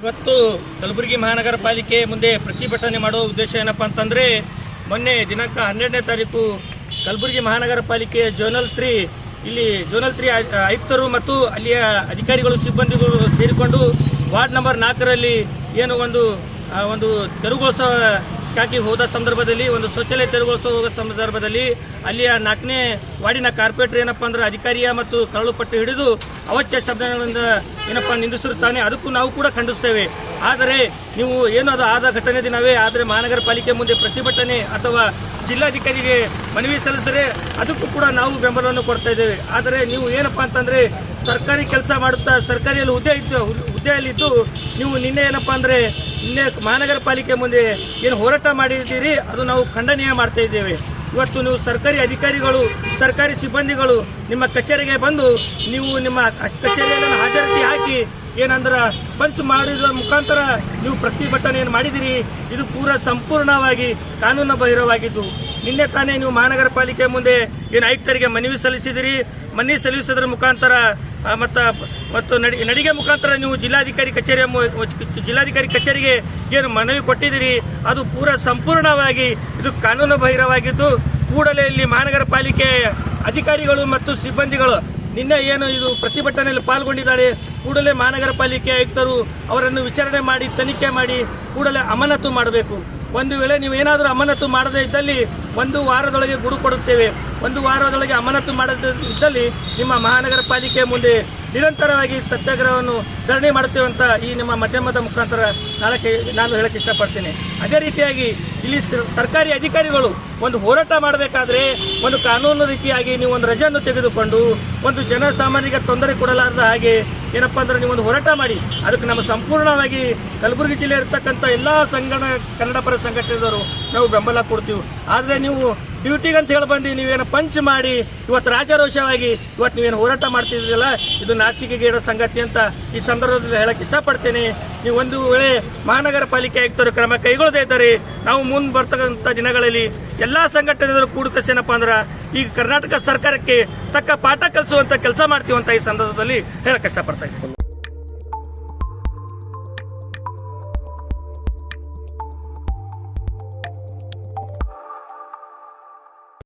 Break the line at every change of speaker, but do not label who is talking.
ಇವತ್ತು ಕಲಬುರಗಿ ಮಹಾನಗರ ಪಾಲಿಕೆ ಮುಂದೆ ಪ್ರತಿಭಟನೆ ಮಾಡುವ ಉದ್ದೇಶ ಏನಪ್ಪಾ ಅಂತಂದ್ರೆ, ಮೊನ್ನೆ ದಿನಾಂಕ ಹನ್ನೆರಡನೇ ತಾರೀಕು ಕಲಬುರಗಿ ಮಹಾನಗರ ಪಾಲಿಕೆ ಜೋನಲ್ ತ್ರೀ ಇಲ್ಲಿ ಜೋನಲ್ ತ್ರೀ ಆಯ್- ಆಯುಕ್ತರು ಮತ್ತು ಅಲ್ಲಿಯ ಅಧಿಕಾರಿಗಳು, ಸಿಬ್ಬಂದಿಗಳು ಸೇರಿಕೊಂಡು ವಾರ್ಡ್ ನಂಬರ್ ನಾಲ್ಕರಲ್ಲಿ ಏನು ಒಂದು ಒಂದು ಒಂದು ತೆರವುಗೊಳಿಸೋಕ್ಕಾಗಿ ಹೋದ ಸಂದರ್ಭದಲ್ಲಿ ಒಂದು ಶೌಚಾಲಯ ತೆರವುಗೊಳಿಸೋ ಹೋದ ಸಂದರ್ಭದಲ್ಲಿ ಅಲ್ಲಿಯ ನಾಲ್ಕನೇ ವಾರ್ಡಿನ ಕಾರ್ಪೊರೇಟರ್ ಏನಪ್ಪಾ ಅಂದ್ರೆ ಅಧಿಕಾರಿಯ ಮತ್ತು ಕರಳು ಪಟ್ಟು ಹಿಡಿದು ಅವಚ್ಯ ಶಬ್ದಗಳಿಂದ ಏನಪ್ಪಾ ನಿಂದಿಸಿರುತ್ತಾನೆ, ಅದಕ್ಕೂ ನಾವು ಕೂಡ ಖಂಡಿಸ್ತೇವೆ ಆದರೆ ನೀವು ಏನು ಅದು ಆದ ಘಟನೆ ದಿನವೇ, ಆದರೆ ಮಹಾನಗರ ಪಾಲಿಕೆ ಮುಂದೆ ಪ್ರತಿಭಟನೆ ಅಥವಾ ಜಿಲ್ಲಾಧಿಕಾರಿಗೆ ಮನವಿ ಸಲ್ಲಿಸಿದರೆ ಅದಕ್ಕೂ ಕೂಡ ನಾವು ಬೆಂಬಲವನ್ನು ಕೊಡ್ತಾ ಇದ್ದೇವೆ. ಆದರೆ ನೀವು ಏನಪ್ಪಾ ಅಂತಂದ್ರೆ ಸರ್ಕಾರಿ ಕೆಲಸ ಮಾಡುತ್ತಾ ಸರ್ಕಾರಿಯಲ್ಲಿ ಹುದ್ದೆ ಇದ್ದು ಹುದ್ದೆಯಲ್ಲಿದ್ದು ನೀವು ನಿನ್ನೆ ಏನಪ್ಪ ಅಂದರೆ ನಿನ್ನೆ ಮಹಾನಗರ ಪಾಲಿಕೆ ಮುಂದೆ ಏನು ಹೋರಾಟ ಮಾಡಿದ್ದೀರಿ, ಅದು ನಾವು ಖಂಡನೀಯ ಮಾಡ್ತಾ ಇದ್ದೇವೆ. ಇವತ್ತು ನೀವು ಸರ್ಕಾರಿ ಅಧಿಕಾರಿಗಳು, ಸರ್ಕಾರಿ ಸಿಬ್ಬಂದಿಗಳು ನಿಮ್ಮ ಕಚೇರಿಗೆ ಬಂದು ನೀವು ನಿಮ್ಮ ಕಚೇರಿಯಲ್ಲಿ ಹಾಜರಾತಿ ಹಾಕಿ ಏನಂದ್ರೆ ಪಂಚ್ ಮಾಡಿದ ಮುಖಾಂತರ ನೀವು ಪ್ರತಿಭಟನೆಯನ್ನು ಮಾಡಿದಿರಿ ಇದು ಪೂರ ಸಂಪೂರ್ಣವಾಗಿ ಕಾನೂನು ಬಹಿರವಾಗಿದ್ದು, ನಿನ್ನೆ ತಾನೇ ನೀವು ಮಹಾನಗರ ಪಾಲಿಕೆ ಮುಂದೆ ಏನು ಆಯುಕ್ತರಿಗೆ ಮನವಿ ಸಲ್ಲಿಸಿದಿರಿ ಮನವಿ ಸಲ್ಲಿಸಿದ್ರ ಮುಖಾಂತರ ಮತ್ತ ಮತ್ತು ನಡಿ, ನಡಿಗೆ ಮುಖಾಂತರ ನೀವು ಜಿಲ್ಲಾಧಿಕಾರಿ ಕಚೇರಿಯ ಜಿಲ್ಲಾಧಿಕಾರಿ ಕಚೇರಿಗೆ ಏನು ಮನವಿ ಕೊಟ್ಟಿದ್ದೀರಿ? ಅದು ಪೂರ ಸಂಪೂರ್ಣವಾಗಿ, ಇದು ಕಾನೂನು ಬಾಹಿರವಾಗಿದ್ದು ಕೂಡಲೇ ಇಲ್ಲಿ ಮಹಾನಗರ ಪಾಲಿಕೆ ಅಧಿಕಾರಿಗಳು ಮತ್ತು ಸಿಬ್ಬಂದಿಗಳು ನಿನ್ನೆ ಏನು ಇದು ಪ್ರತಿಭಟನೆಯಲ್ಲಿ ಪಾಲ್ಗೊಂಡಿದ್ದಾರೆ. ಕೂಡಲೇ ಮಹಾನಗರ ಪಾಲಿಕೆ ಆಯುಕ್ತರು ಅವರನ್ನು ವಿಚಾರಣೆ ಮಾಡಿ, ತನಿಖೆ ಮಾಡಿ ಕೂಡಲೇ ಅಮಾನತು ಮಾಡಬೇಕು. ಒಂದು ವೇಳೆ ನೀವು ಏನಾದರೂ ಅಮಾನತು ಮಾಡದೇ ಇದ್ದಲ್ಲಿ ಒಂದು ವಾರದೊಳಗೆ ಗುಡು ಕೊಡುತ್ತೇವೆ. ಒಂದು ವಾರದೊಳಗೆ ಅಮಾನತು ಮಾಡದಿದ್ದಲ್ಲಿ ನಿಮ್ಮ ಮಹಾನಗರ ಪಾಲಿಕೆ ಮುಂದೆ ನಿರಂತರವಾಗಿ ಸತ್ಯಾಗ್ರಹವನ್ನು ಧರಣಿ ಮಾಡುತ್ತೇವೆ ಅಂತ ಈ ನಿಮ್ಮ ಮಾಧ್ಯಮದ ಮುಖಾಂತರ ನಾಳಕ್ಕೆ ನಾನು ಹೇಳಕ್ಕೆ ಇಷ್ಟಪಡ್ತೇನೆ. ಅದೇ ರೀತಿಯಾಗಿ ಇಲ್ಲಿ ಸರ್ಕಾರಿ ಅಧಿಕಾರಿಗಳು ಒಂದು ಹೋರಾಟ ಮಾಡಬೇಕಾದ್ರೆ ಒಂದು ಕಾನೂನು ರೀತಿಯಾಗಿ ನೀವು ಒಂದು ರಜೆಯನ್ನು ತೆಗೆದುಕೊಂಡು ಒಂದು ಜನಸಾಮಾನ್ಯರಿಗೆ ತೊಂದರೆ ಕೊಡಲಾರದ ಹಾಗೆ ಏನಪ್ಪ ಅಂದ್ರೆ ನೀವು ಒಂದು ಹೋರಾಟ ಮಾಡಿ. ಅದಕ್ಕೆ ನಮ್ಮ ಸಂಪೂರ್ಣವಾಗಿ ಕಲಬುರಗಿ ಜಿಲ್ಲೆ ಇರತಕ್ಕಂಥ ಎಲ್ಲ ಸಂಘಟ ಕನ್ನಡ ಪರ ಸಂಘಟನೆದವರು ನಾವು ಬೆಂಬಲ ಕೊಡ್ತೀವಿ. ಆದರೆ ನೀವು ಡ್ಯೂಟಿಗೆ ಅಂತ ಹೇಳಿ ಬಂದು ನೀವೇನು ಪಂಚ್ ಮಾಡಿ, ಇವತ್ತು ರಾಜಾರೋಷವಾಗಿ ಇವತ್ತು ನೀವೇನು ಹೋರಾಟ ಮಾಡ್ತಿದ್ದೀರಲ್ಲ, ಇದು ನಾಚಿಕೆಗೇಡ ಸಂಗತಿ ಅಂತ ಈ ಸಂದರ್ಭದಲ್ಲಿ ಹೇಳಕ್ಕೆ ಇಷ್ಟಪಡ್ತೇನೆ. ನೀವು ಒಂದು ವೇಳೆ ಮಹಾನಗರ ಪಾಲಿಕೆ ಆಯುಕ್ತರು ಕ್ರಮ ಕೈಗೊಳ್ಳದೇ ಇದ್ದಾರೆ, ನಾವು ಮುಂದೆ ಬರ್ತಕ್ಕಂಥ ದಿನಗಳಲ್ಲಿ ಎಲ್ಲಾ ಸಂಘಟನೆಗಳು ಕೂಡುಕಸೇನಪ್ಪ ಅಂದ್ರೆ, ಈಗ ಕರ್ನಾಟಕ ಸರ್ಕಾರಕ್ಕೆ ತಕ್ಕ ಪಾಠ ಕಲಿಸುವಂತ ಕೆಲಸ ಮಾಡ್ತೀವಂತ ಈ ಸಂದರ್ಭದಲ್ಲಿ ಹೇಳಕ್ಕೆ ಇಷ್ಟಪಡ್ತಾ ಇದ್ದೀನಿ.